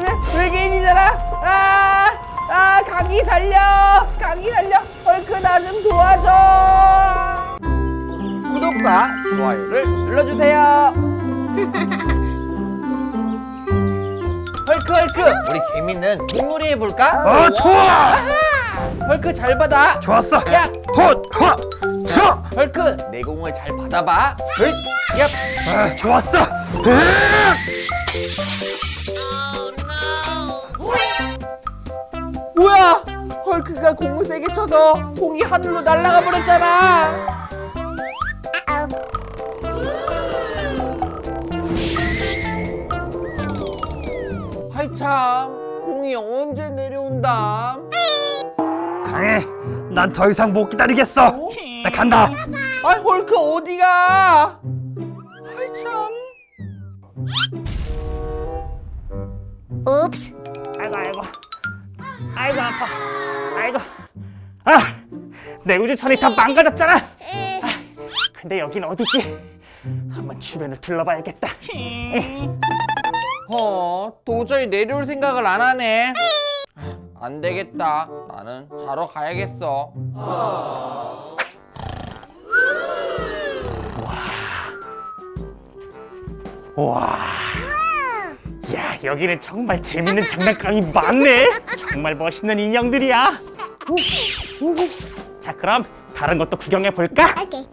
왜, 외계인이잖아. 아, 아, 강이 달려. 강이 달려. 헐크 나좀 도와줘. 구독과 좋아요를 눌러주세요. 헐크 헐크. 우리 재밌는 공놀이 해볼까? 어 좋아! 헐크 잘 받아. 좋았어. 야. 헛헛 쳐 헐크 내 공을 잘 받아봐. 헐, 야 아, 좋았어. 뭐야 세게 쳐서 공이 하늘로 날아가 버렸잖아. 하이 참. 공이 언제 내려온다? 강해 난 더 이상 못 기다리겠어. 나 간다. 아 헐크 어디가? 하이 참. Oops. 아이고 아이고. 아이고 아파. 아이고 아 내 우주선이 다 망가졌잖아 아, 근데 여긴 어디지 한번 주변을 둘러봐야겠다 어, 도저히 내려올 생각을 안 하네. 안 되겠다. 나는 자러 가야겠어. 와. 야, 여기는 정말 재밌는 장난감이 많네. 정말 멋있는 인형들이야. 우, 우. 자, 그럼 다른 것도 구경해 볼까? Okay.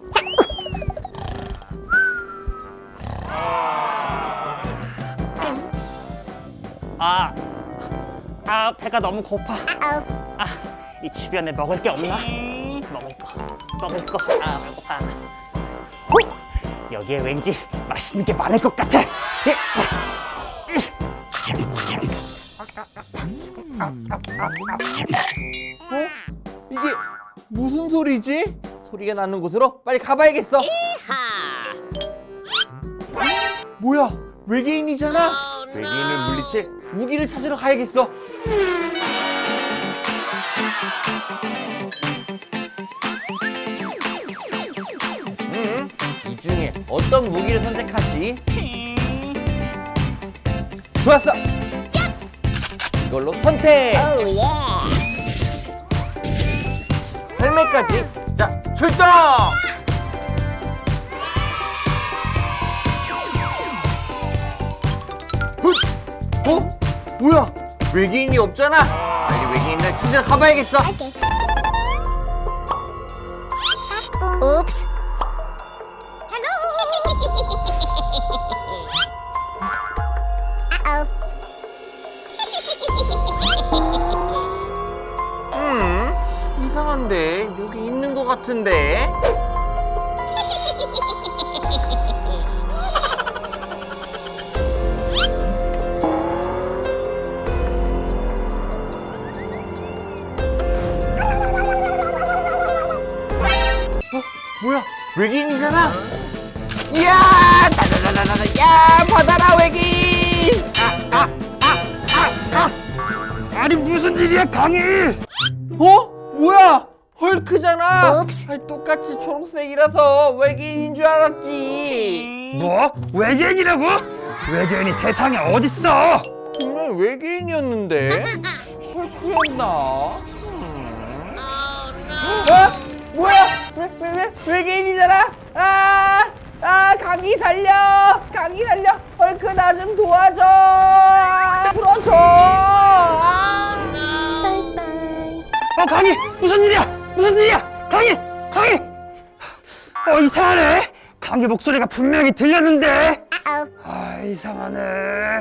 아, 아, 배가 너무 고파. Uh-oh. 아, 이 주변에 먹을 게 없나? 먹을 거, 먹을 거. 아, 배고파. 어? 여기에 왠지 맛있는 게 많을 것 같아. 예. 어? 이게 무슨 소리지? 소리가 나는 곳으로 빨리 가봐야겠어. 뭐야? 외계인이잖아. 외계인을 물리칠 무기를 찾으러 가야겠어. 음, 이 중에 어떤 무기를 선택하지? 좋았어. 이걸로 선택. Oh yeah. 헬멧까지. 자, 출동! 훗! 어? 뭐야? 외계인이 없잖아. 빨리 외계인을 찾으러 가봐야겠어. Oops. Hello. 음, 이상한데 여기 있는 것 같은데. 어, 뭐야? 외계인이잖아. 이야, 다다다다다, 야, 받아라 외계인. 아니 무슨 일이야, 강희? 어? 뭐야? 헐크잖아. 옵스. 아니, 똑같이 초록색이라서 외계인인 줄 알았지. 뭐? 외계인이라고? 외계인이 세상에 어딨어? 분명 외계인이었는데 헐크였나? 음. 어? 뭐야? 왜, 왜, 왜, 외계인이잖아. 아, 아, 강이 달려. 강이 달려. 헐크 나 좀 도와줘. 풀어줘. 아. Bye bye. 어, 강희! 무슨 일이야? 무슨 일이야? 강희! 강희! 어, 이상하네. 강희 목소리가 분명히 들렸는데. Uh-oh. 아, 이상하네.